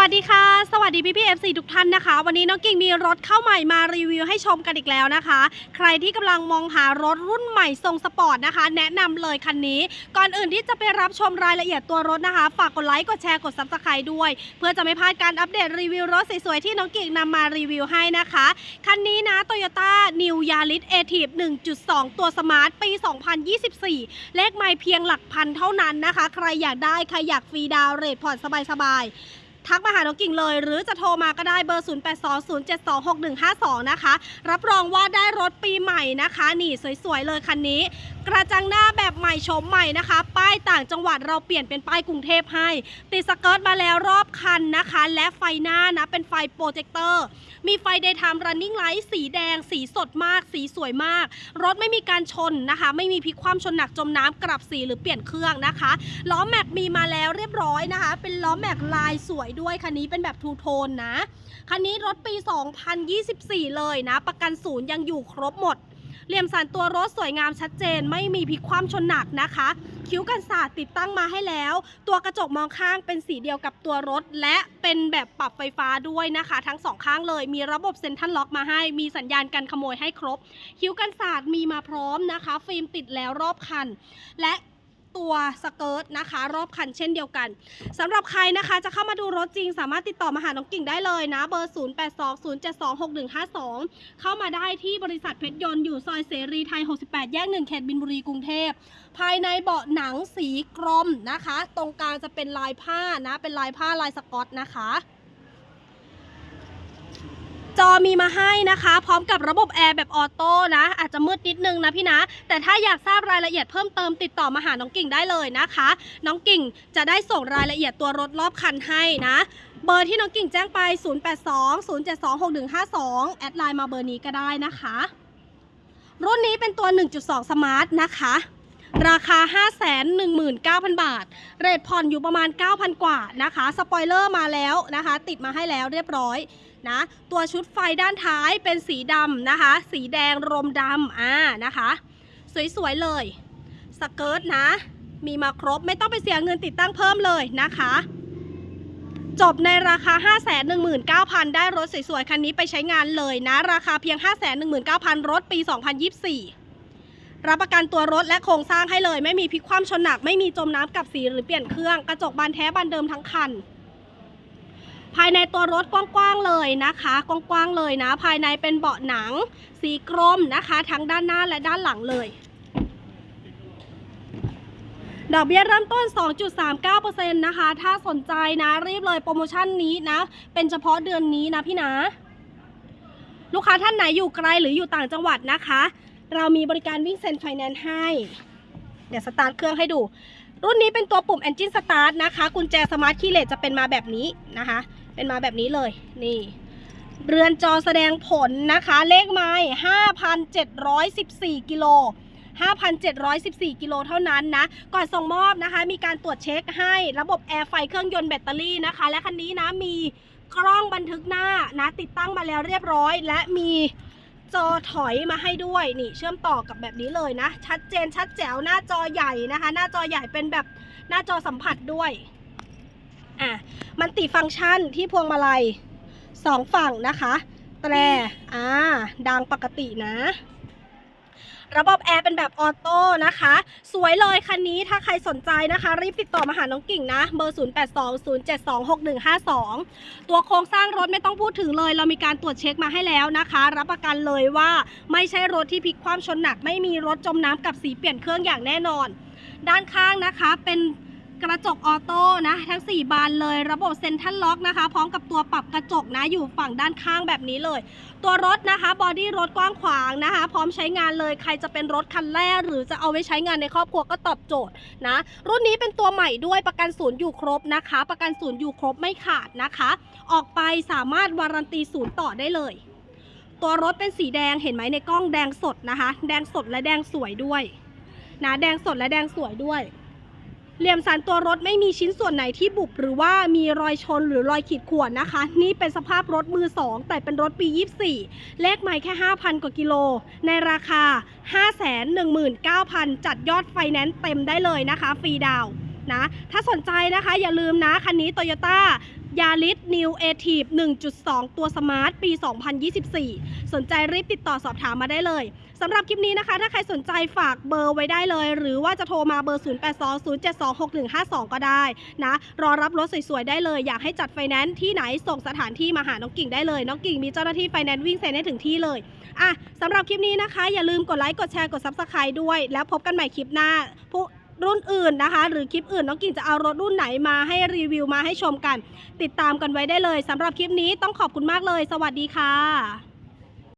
วัสดีค่ะ สวัสดีพี่พี่เอฟซีทุกท่านนะคะ วันนี้น้องกิ่งมีรถเข้าใหม่มารีวิวให้ชมกันอีกแล้วนะคะ ใครที่กำลังมองหารถรุ่นใหม่ทรงสปอร์ตนะคะ แนะนำเลยคันนี้ ก่อนอื่นที่จะไปรับชมรายละเอียดตัวรถนะคะ ฝากกดไลค์กดแชร์กดซับสไครต์ด้วย เพื่อจะไม่พลาดการอัปเดตรีวิวรถสวยๆที่น้องกิ่งนำมารีวิวให้นะคะ คันนี้นะ Toyota New Yaris a t i v 1.2 ตัวสมาร์ทปี 2024 เลขไม่เพียงหลักพันเท่านั้นนะคะ ใครอยากได้ใครอยากฟรีดาวเรทผ่อนสบายๆ ทักมาหาน้องกิ่งเลย หรือจะโทรมาก็ได้เบอร์ 0820726152 นะคะ รับรองว่าได้รถปีใหม่นะคะ นี่สวยๆเลยคันนี้ กระจังหน้าแบบใหม่โฉมใหม่นะคะ ป้ายต่างจังหวัดเราเปลี่ยนเป็นป้ายกรุงเทพให้ ติดสเกิร์ตมาแล้วรอบคันนะคะ และไฟหน้านะ เป็นไฟโปรเจคเตอร์ มีไฟ daytime running light สีแดง สีสดมาก สีสวยมาก รถไม่มีการชนนะคะ ไม่มีพลิกคว่ำชนหนักจมน้ำกลับสีหรือเปลี่ยนเครื่องนะคะล้อแม็กมีมาแล้วเรียบร้อยนะคะ เป็นล้อแม็กลายสวยด้วยคันนี้เป็นแบบทูโทนนะ คันนี้รถปี 2024 เลยนะ ประกันศูนย์ยังอยู่ครบหมด เหลี่ยมสันตัวรถสวยงามชัดเจน ไม่มีพิกคว่ำชนหนักนะคะ คิ้วกันศาสตร์ติดตั้งมาให้แล้ว ตัวกระจกมองข้างเป็นสีเดียวกับตัวรถ และเป็นแบบปรับไฟฟ้าด้วยนะคะ ทั้งสองข้างเลย มีระบบเซ็นทรัลล็อกมาให้ มีสัญญาณการขโมยให้ครบ คิ้วกันศาสตร์มีมาพร้อมนะคะ ฟิล์มติดแล้วรอบคัน และ ตัวสเกิร์ตนะคะ รอบคันเช่นเดียวกันสำหรับใครนะคะจะเข้ามาดูรถจริง สามารถติดต่อมาหาน้องกิ่งได้เลยนะ เบอร์ 0820726152 เข้ามาได้ที่บริษัทเพชรยนต์อยู่ซอยเสรีไทย 68 แยก1เขตบินบุรีกรุงเทพ ภายในเบาะหนังสีกรมนะคะ ตรงกลางจะเป็นลายผ้านะ เป็นลายผ้าลายสกอตนะคะ จอมีมาให้นะคะ พร้อมกับระบบแอร์แบบออโต้นะ อาจจะมืดนิดนึงนะพี่นะ แต่ถ้าอยากทราบรายละเอียดเพิ่มเติมติดต่อมาหาน้องกิ่งได้เลยนะคะ น้องกิ่งจะได้ส่งรายละเอียดตัวรถรอบคันให้นะ เบอร์ที่น้องกิ่งแจ้งไป 0820726152 แอดไลน์มาเบอร์นี้ก็ได้นะคะ รุ่นนี้เป็นตัว 1.2 สมาร์ทนะคะ ราคา 519,000 บาท เรทผ่อนอยู่ประมาณ 9,000 กว่านะคะ สปอยเลอร์มาแล้วนะคะ ติดมาให้แล้วเรียบร้อยนะ ตัวชุดไฟด้านท้ายเป็นสีดำนะคะ สีแดงรมดำอ่านะคะ สวยๆเลย สเกิร์ตนะ มีมาครบไม่ต้องไปเสียเงินติดตั้งเพิ่มเลยนะคะจบในราคา 519,000 ได้รถสวยๆ คันนี้ไปใช้งานเลยนะ ราคาเพียง 519,000 รถปี 2024 รับประกันตัวรถและโครงสร้างให้เลย ไม่มีพลิกคว่ำชนหนัก ไม่มีจมน้ำกับสีหรือเปลี่ยนเครื่อง กระจกบานแท้บานเดิมทั้งคัน ภายในตัวรถกว้างๆเลยนะคะ กว้างๆเลยนะ ภายในเป็นเบาะหนัง สีกรมนะคะ ทั้งด้านหน้าและด้านหลังเลยดอกเบี้ยเริ่มต้น 2.39%นะคะ ถ้าสนใจนะ รีบเลยโปรโมชั่นนี้นะ เป็นเฉพาะเดือนนี้นะพี่นะ ลูกค้าท่านไหนอยู่ไกลหรืออยู่ต่างจังหวัดนะคะ เรามีบริการวิ่งเซ็นไฟแนนซ์ให้ เดี๋ยวสตาร์ทเครื่องให้ดู รุ่นนี้เป็นตัวปุ่ม Engine Start นะคะ กุญแจสมาร์ทคีย์เลสจะเป็นมาแบบนี้นะคะ เป็นมาแบบนี้เลย นี่ เรือนจอแสดงผลนะคะ เลขไม้5,714 กิโล5,714 กิโลเท่านั้นนะ ก่อนส่งมอบนะคะ มีการตรวจเช็คให้ระบบแอร์ไฟเครื่องยนต์แบตเตอรี่นะคะ และคันนี้นะมีกล้องบันทึกหน้านะ ติดตั้งมาแล้วเรียบร้อย และมี จอถอยมาให้ด้วยนี่เชื่อมต่อกับแบบนี้เลยนะ ชัดเจนชัดแจ๋วหน้าจอใหญ่นะคะ หน้าจอใหญ่เป็นแบบหน้าจอสัมผัสด้วยอะมันติฟังก์ชันที่พวงมาลัยสองฝั่งนะคะ แตรอ่าดังปกตินะ ระบบแอร์เป็นแบบออโต้นะคะ สวยเลยคันนี้ถ้าใครสนใจนะคะ รีบติดต่อมาหาน้องกิ่งนะ เบอร์ 0820726152 ตัวโครงสร้างรถไม่ต้องพูดถึงเลย เรามีการตรวจเช็คมาให้แล้วนะคะ รับประกันเลยว่าไม่ใช่รถที่พลิกคว่ำชนหนัก ไม่มีรถจมน้ำกับสีเปลี่ยนเครื่องอย่างแน่นอน ด้านข้างนะคะเป็น กระจกออโต้นะทั้ง 4 บานเลยระบบเซ็นทรัลล็อกนะคะ พร้อมกับตัวปรับกระจกนะอยู่ฝั่งด้านข้างแบบนี้เลย ตัวรถนะคะบอดี้รถกว้างขวางนะคะ พร้อมใช้งานเลยใครจะเป็นรถคันแรก หรือจะเอาไว้ใช้งานในครอบครัวก็ตอบโจทย์นะ รุ่นนี้เป็นตัวใหม่ด้วยประกันศูนย์อยู่ครบนะคะ ประกันศูนย์อยู่ครบไม่ขาดนะคะ ออกไปสามารถวารันตีศูนย์ต่อได้เลย ตัวรถเป็นสีแดงเห็นไหมในกล้องแดงสดนะคะ แดงสดและแดงสวยด้วยนะแดงสดและแดงสวยด้วย เหลี่ยมสันตัวรถไม่มีชิ้นส่วนไหนที่บุบหรือว่ามีรอยชนหรือรอยขีดข่วนนะคะ นี่เป็นสภาพรถมือ 2 แต่เป็นรถปี 24 เลขไม่แค่ 5,000 กว่ากิโล ในราคา 519,000 จัดยอดไฟแนนซ์เต็มได้เลยนะคะ ฟรีดาวน์นะถ้าสนใจนะคะอย่าลืมนะ คันนี้ Toyota ยาริส New a t i v e 1.2 ตัวสมาร์ทปี 2024 สนใจรีบติดต่อสอบถามมาได้เลยสำหรับคลิปนี้นะคะ ถ้าใครสนใจฝากเบอร์ไว้ได้เลย หรือว่าจะโทรมาเบอร์ 0820726152 ก็ได้นะ รอรับรถสวยๆ ได้เลย อยากให้จัดไฟแนนซ์ที่ไหนส่งสถานที่มาหาน้องกิ่งได้เลย น้องกิ่งมีเจ้าหน้าที่ไฟแนนซ์วิ่งเซ็นให้ถึงที่เลยอะสำหรับคลิปนี้นะคะ อย่าลืมกดไลค์กดแชร์กด Subscribe ด้วย แล้วพบกันใหม่คลิปหน้าผู้ รุ่นอื่นนะคะ หรือคลิปอื่นน้องกิ่งจะเอารถรุ่นไหนมาให้รีวิวมาให้ชมกัน ติดตามกันไว้ได้เลยสำหรับคลิปนี้ต้องขอบคุณมากเลย สวัสดีค่ะ